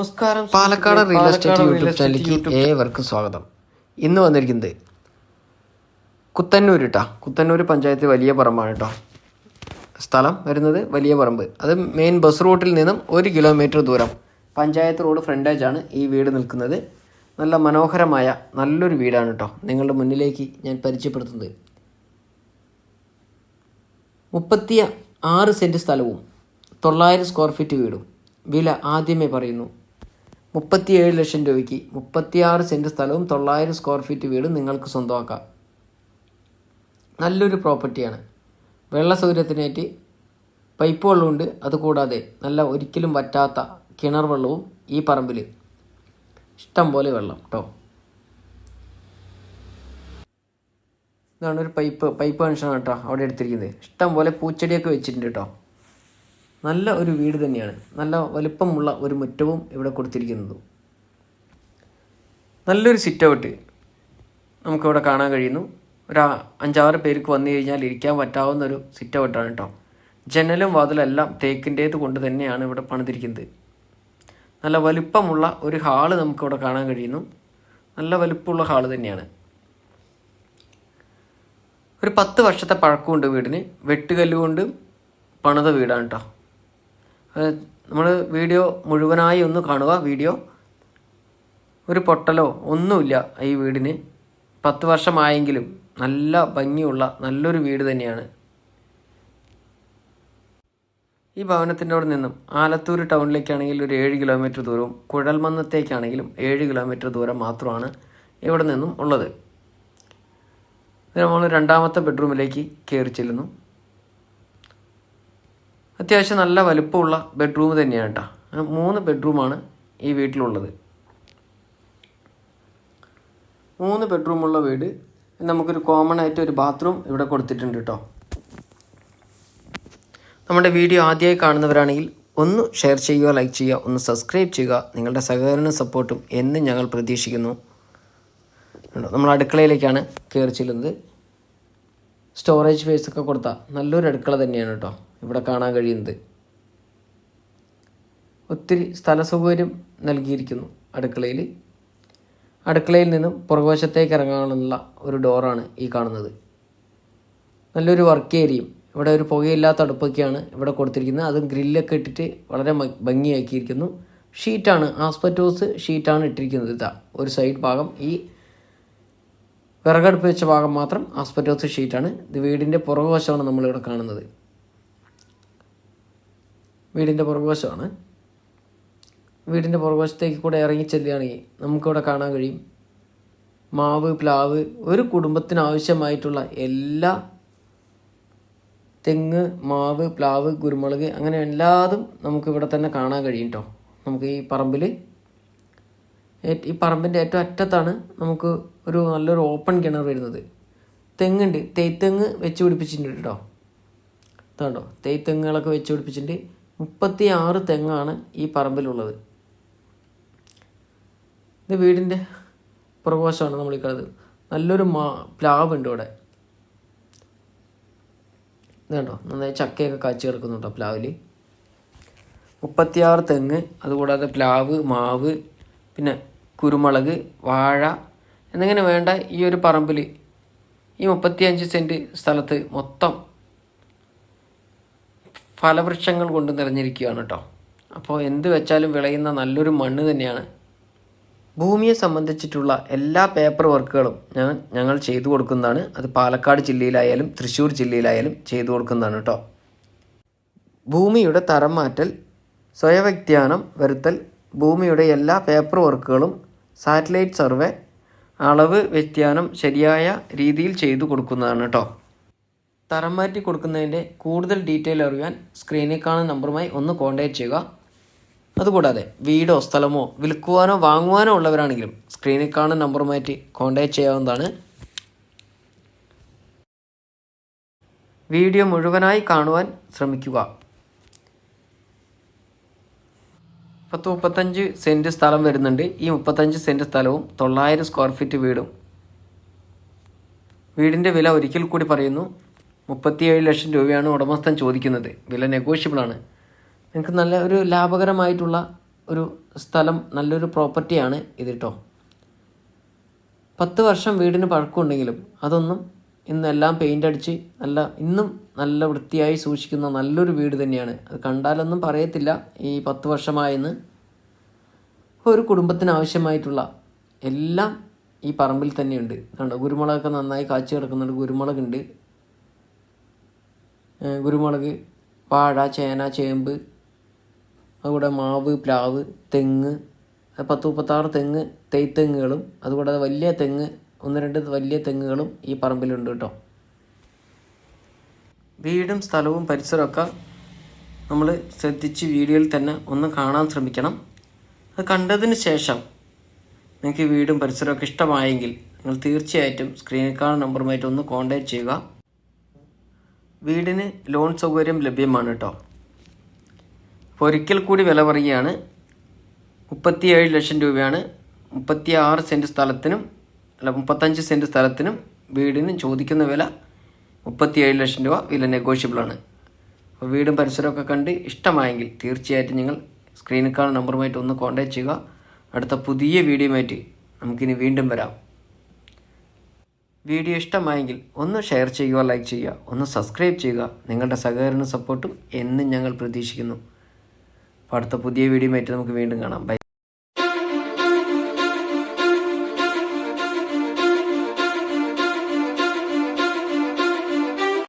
നമസ്കാരം Palakkad real estate YouTube ചാനലിലേക്ക് ഏവർക്കും സ്വാഗതം. ഇന്ന് വന്നിരിക്കുന്നത് കുത്തന്നൂർ കേട്ടോ കുത്തന്നൂർ പഞ്ചായത്ത് വലിയ പറമ്പാണ് കേട്ടോ സ്ഥലം വരുന്നത് വലിയ പറമ്പ്. അത് മെയിൻ ബസ് റൂട്ടിൽ നിന്നും ഒരു കിലോമീറ്റർ ദൂരം പഞ്ചായത്ത് റോഡ് ഫ്രണ്ടേജാണ് ആണ് ഈ വീട് നിൽക്കുന്നത്. നല്ല മനോഹരമായ നല്ലൊരു വീടാണ് കേട്ടോ നിങ്ങളുടെ മുന്നിലേക്ക് ഞാൻ പരിചയപ്പെടുത്തുന്നത്. മുപ്പത്തി ആറ് സെന്റ് സ്ഥലവും തൊള്ളായിരം സ്ക്വയർ ഫീറ്റ് വീടും. വില ആദ്യമേ പറയുന്നു മുപ്പത്തിയേഴ് ലക്ഷം രൂപയ്ക്ക് മുപ്പത്തിയാറ് സെന്റ് സ്ഥലവും തൊള്ളായിരം സ്ക്വയർ ഫീറ്റ് വീടും നിങ്ങൾക്ക് സ്വന്തമാക്കാം. നല്ലൊരു പ്രോപ്പർട്ടിയാണ് വെള്ള സൗകര്യത്തിനായിട്ട് പൈപ്പ് വെള്ളമുണ്ട്. അതുകൂടാതെ നല്ല ഒരിക്കലും വറ്റാത്ത കിണർ വെള്ളവും ഈ പറമ്പിൽ ഇഷ്ടം പോലെ വെള്ളം കേട്ടോ ഇതാണ് ഒരു പൈപ്പ് പൈപ്പ് കണക്ഷനാണ് കേട്ടോ അവിടെ എടുത്തിരിക്കുന്നത്. ഇഷ്ടം പോലെ പൂച്ചെടിയൊക്കെ വെച്ചിട്ടുണ്ട് കേട്ടോ നല്ല ഒരു വീട് തന്നെയാണ്. നല്ല വലുപ്പമുള്ള ഒരു മുറ്റവും ഇവിടെ കൊടുത്തിരിക്കുന്നത്. നല്ലൊരു സിറ്റ് ഔട്ട് നമുക്കിവിടെ കാണാൻ കഴിയുന്നു. ഒരു അഞ്ചാറ് പേർക്ക് വന്നു കഴിഞ്ഞാൽ ഇരിക്കാൻ പറ്റാവുന്ന ഒരു സിറ്റ് ഔട്ടാണ് കേട്ടോ ജനലും വാതിലെല്ലാം തേക്കിന്റേത് കൊണ്ട് തന്നെയാണ് ഇവിടെ പണിതിരിക്കുന്നത്. നല്ല വലുപ്പമുള്ള ഒരു ഹാൾ നമുക്കിവിടെ കാണാൻ കഴിയുന്നു. നല്ല വലുപ്പമുള്ള ഹാൾ തന്നെയാണ്. ഒരു പത്ത് വർഷത്തെ പഴക്കമുണ്ട് വീടിന്. വെട്ടുകല്ലുകൊണ്ട് പണിത വീടാണ് കേട്ടോ നമ്മൾ വീഡിയോ മുഴുവനായി ഒന്ന് കാണുക. വീഡിയോ ഒരു പൊട്ടലോ ഒന്നുമില്ല ഈ വീടിന്. പത്ത് വർഷമായെങ്കിലും നല്ല ഭംഗിയുള്ള നല്ലൊരു വീട് തന്നെയാണ്. ഈ ഭവനത്തിന്റെ നിന്നും ആലത്തൂർ ടൗണിലേക്കാണെങ്കിൽ ഒരു ഏഴ് കിലോമീറ്റർ ദൂരവും കുഴൽമന്നത്തേക്കാണെങ്കിലും ഏഴ് കിലോമീറ്റർ ദൂരം മാത്രമാണ് ഇവിടെ നിന്നും ഉള്ളത്. നമ്മൾ രണ്ടാമത്തെ ബെഡ്റൂമിലേക്ക് കയറി ചെല്ലുന്നു. അത്യാവശ്യം നല്ല വലുപ്പമുള്ള ബെഡ്റൂം തന്നെയാണ് കേട്ടോ. മൂന്ന് ബെഡ്റൂമാണ് ഈ വീട്ടിലുള്ളത്. മൂന്ന് ബെഡ്റൂമുള്ള വീട് നമുക്കൊരു കോമൺ ആയിട്ട് ഒരു ബാത്റൂം ഇവിടെ കൊടുത്തിട്ടുണ്ട് കേട്ടോ. നമ്മുടെ വീഡിയോ ആദ്യമായി കാണുന്നവരാണെങ്കിൽ ഒന്ന് ഷെയർ ചെയ്യുക ലൈക്ക് ചെയ്യുക ഒന്ന് സബ്സ്ക്രൈബ് ചെയ്യുക. നിങ്ങളുടെ സഹകരണ സപ്പോർട്ടും എന്നും ഞങ്ങൾ പ്രതീക്ഷിക്കുന്നു. നമ്മൾ അടുക്കളയിലേക്കാണ് കയറി ചെല്ലുന്നത്. സ്റ്റോറേജ് സ്പേസ് ഒക്കെ കൊടുത്ത നല്ലൊരു അടുക്കള തന്നെയാണ് കേട്ടോ. ഇവിടെ കാണാൻ കഴിയുന്നത്. ഒത്തിരി സ്ഥല സൗകര്യം നൽകിയിരിക്കുന്നു അടുക്കളയിൽ. അടുക്കളയിൽ നിന്നും പുറകുവശത്തേക്ക് ഇറങ്ങാനുള്ള ഒരു ഡോറാണ് ഈ കാണുന്നത്. നല്ലൊരു വർക്ക് ഏരിയയും ഇവിടെ ഒരു പുകയില്ലാത്ത അടുപ്പൊക്കെയാണ് ഇവിടെ കൊടുത്തിരിക്കുന്നത്. അതും ഗ്രില്ലൊക്കെ ഇട്ടിട്ട് വളരെ ഭംഗിയാക്കിയിരിക്കുന്നു. ഷീറ്റാണ് ആസ്പെറ്റോസ് ഷീറ്റാണ് ഇട്ടിരിക്കുന്നത്. ഇതാ ഒരു സൈഡ് ഭാഗം. ഈ വിറകടുപ്പ് വെച്ച ഭാഗം മാത്രം ആസ്പെറ്റോസ് ഷീറ്റാണ്. ഇത് വീടിന്റെ പുറകുവശമാണ് നമ്മളിവിടെ കാണുന്നത്. വീടിന്റെ പുറകുവശമാണ്. വീടിന്റെ പുറകുവശത്തേക്ക് കൂടെ ഇറങ്ങി ചെല്ലുകയാണെങ്കിൽ നമുക്കിവിടെ കാണാൻ കഴിയും. മാവ് പ്ലാവ് ഒരു കുടുംബത്തിനാവശ്യമായിട്ടുള്ള എല്ലാ തെങ്ങ് മാവ് പ്ലാവ് കുരുമുളക് അങ്ങനെ എല്ലാതും നമുക്കിവിടെ തന്നെ കാണാൻ കഴിയും കേട്ടോ നമുക്ക് ഈ പറമ്പിൽ ഈ പറമ്പിന്റെ ഏറ്റവും അറ്റത്താണ് നമുക്ക് ഒരു നല്ലൊരു ഓപ്പൺ കിണർ വരുന്നത്. തെങ്ങുണ്ട്. തേയ്ത്തെങ്ങ് വെച്ച് പിടിപ്പിച്ചിട്ടുണ്ട് കേട്ടോ അതാണ്ടോ തേയ്ത്തെങ്ങുകളൊക്കെ വെച്ച് പിടിപ്പിച്ചിട്ടുണ്ട്. മുപ്പത്തി ആറ് തെങ്ങാണ് ഈ പറമ്പിലുള്ളത്. ഇത് വീടിന്റെ പ്രകോശമാണ് നമ്മൾ ഈ കളത് നല്ലൊരു മാ പ്ലാവ് ഉണ്ട് ഇവിടെ ഇതുണ്ടോ നന്നായി ചക്കയൊക്കെ കാച്ചി കിടക്കുന്നുണ്ടോ പ്ലാവിൽ മുപ്പത്തിയാറ് തെങ്ങ് അതുകൂടാതെ പ്ലാവ് മാവ് പിന്നെ കുരുമുളക് വാഴ എന്നിങ്ങനെ വേണ്ട ഈ ഒരു പറമ്പിൽ ഈ മുപ്പത്തിയഞ്ച് സെന്റ് സ്ഥലത്ത് മൊത്തം ഫലവൃക്ഷങ്ങൾ കൊണ്ട് നിറഞ്ഞിരിക്കുകയാണ് കേട്ടോ അപ്പോൾ എന്ത് വെച്ചാലും വിളയുന്ന നല്ലൊരു മണ്ണ് തന്നെയാണ്. ഭൂമിയെ സംബന്ധിച്ചിട്ടുള്ള എല്ലാ പേപ്പർ വർക്കുകളും ഞാൻ ഞങ്ങൾ ചെയ്തു കൊടുക്കുന്നതാണ്. അത് പാലക്കാട് ജില്ലയിലായാലും തൃശ്ശൂർ ജില്ലയിലായാലും ചെയ്തു കൊടുക്കുന്നതാണ് കേട്ടോ ഭൂമിയുടെ തരം മാറ്റൽ സ്വയവ്യക്തിയാനം വരുത്തൽ ഭൂമിയുടെ എല്ലാ പേപ്പർ വർക്കുകളും സാറ്റലൈറ്റ് സർവേ അളവ് വ്യത്യാനം ശരിയായ രീതിയിൽ ചെയ്തു കൊടുക്കുന്നതാണ് കേട്ടോ തരം മാറ്റി കൊടുക്കുന്നതിന്റെ കൂടുതൽ ഡീറ്റെയിൽ അറിയാൻ സ്ക്രീനിൽ കാണുന്ന നമ്പറുമായി ഒന്ന് കോൺടാക്റ്റ് ചെയ്യുക. അതുകൂടാതെ വീടോ സ്ഥലമോ വിൽക്കുവാനോ വാങ്ങുവാനോ ഉള്ളവരാണെങ്കിലും സ്ക്രീനിൽ കാണുന്ന നമ്പറുമായിട്ട് കോൺടാക്ട് ചെയ്യാവുന്നതാണ്. വീഡിയോ മുഴുവനായി കാണുവാൻ ശ്രമിക്കുക. പത്ത് മുപ്പത്തഞ്ച് സെന്റ് സ്ഥലം വരുന്നുണ്ട്. ഈ മുപ്പത്തഞ്ച് സെന്റ് സ്ഥലവും തൊള്ളായിരം സ്ക്വയർ ഫീറ്റ് വീടും. വീടിന്റെ വില ഒരിക്കൽ കൂടി പറയുന്നു. മുപ്പത്തിയേഴ് ലക്ഷം രൂപയാണ് ഉടമസ്ഥൻ ചോദിക്കുന്നത്. വില നെഗോഷ്യബിൾ ആണ്. നിങ്ങൾക്ക് നല്ല ഒരു ലാഭകരമായിട്ടുള്ള ഒരു സ്ഥലം നല്ലൊരു പ്രോപ്പർട്ടിയാണ് ഇത് കേട്ടോ പത്ത് വർഷം വീടിന് പഴക്കമുണ്ടെങ്കിലും അതൊന്നും ഇന്നെല്ലാം പെയിന്റ് അടിച്ച് നല്ല ഇന്നും നല്ല വൃത്തിയായി സൂക്ഷിക്കുന്ന നല്ലൊരു വീട് തന്നെയാണ്. അത് കണ്ടാലൊന്നും പറയത്തില്ല ഈ പത്ത് വർഷമായെന്ന്. ഒരു കുടുംബത്തിന് ആവശ്യമായിട്ടുള്ള എല്ലാം ഈ പറമ്പിൽ തന്നെയുണ്ട്. കണ്ടോ കുരുമുളകൊക്കെ നന്നായി കാച്ചു കിടക്കുന്നുണ്ട് കുരുമുളകുണ്ട് കുരുമുളക് വാഴ ചേന ചേമ്പ് അതുകൂടെ മാവ് പ്ലാവ് തെങ്ങ് പത്ത് മുപ്പത്താറ് തെങ്ങ് തേയ്ത്തെങ്ങുകളും അതുകൂടാതെ വലിയ തെങ്ങ് ഒന്ന് രണ്ട് വലിയ തെങ്ങുകളും ഈ പറമ്പിലുണ്ട് കേട്ടോ. വീടും സ്ഥലവും പരിസരമൊക്കെ നമ്മൾ ശ്രദ്ധിച്ച് വീഡിയോയിൽ തന്നെ ഒന്ന് കാണാൻ ശ്രമിക്കണം. അത് കണ്ടതിന് ശേഷം നിങ്ങൾക്ക് വീടും പരിസരമൊക്കെ ഇഷ്ടമായെങ്കിൽ നിങ്ങൾ തീർച്ചയായിട്ടും സ്ക്രീനിൽ കാണുന്ന നമ്പറുമായിട്ട് ഒന്ന് കോൺടാക്റ്റ് ചെയ്യുക. വീടിന് ലോൺ സൗകര്യം ലഭ്യമാണ് കേട്ടോ അപ്പോൾ ഒരിക്കൽ കൂടി വില പറയുകയാണ്. മുപ്പത്തിയേഴ് ലക്ഷം രൂപയാണ്. മുപ്പത്തി ആറ് സെന്റ് സ്ഥലത്തിനും അല്ല മുപ്പത്തഞ്ച് സെന്റ് സ്ഥലത്തിനും വീടിനും ചോദിക്കുന്ന വില മുപ്പത്തിയേഴ് ലക്ഷം രൂപ. വില നെഗോഷ്യബിളാണ് അപ്പോൾ വീടും പരിസരമൊക്കെ കണ്ട് ഇഷ്ടമായെങ്കിൽ തീർച്ചയായിട്ടും നിങ്ങൾ സ്ക്രീനിൽ കാണുന്ന നമ്പറുമായിട്ട് ഒന്ന് കോൺടാക്റ്റ് ചെയ്യുക. അടുത്ത പുതിയ വീഡിയോയുമായിട്ട് നമുക്കിനി വീണ്ടും വരാം. വീഡിയോ ഇഷ്ടമായെങ്കിൽ ഒന്ന് ഷെയർ ചെയ്യുക ലൈക്ക് ചെയ്യുക ഒന്ന് സബ്സ്ക്രൈബ് ചെയ്യുക. നിങ്ങളുടെ സഹകരണ സപ്പോർട്ടും എന്നും ഞങ്ങൾ പ്രതീക്ഷിക്കുന്നു. അപ്പോൾ അടുത്ത പുതിയ വീഡിയോയുമായിട്ട് നമുക്ക് വീണ്ടും കാണാം. ബൈ.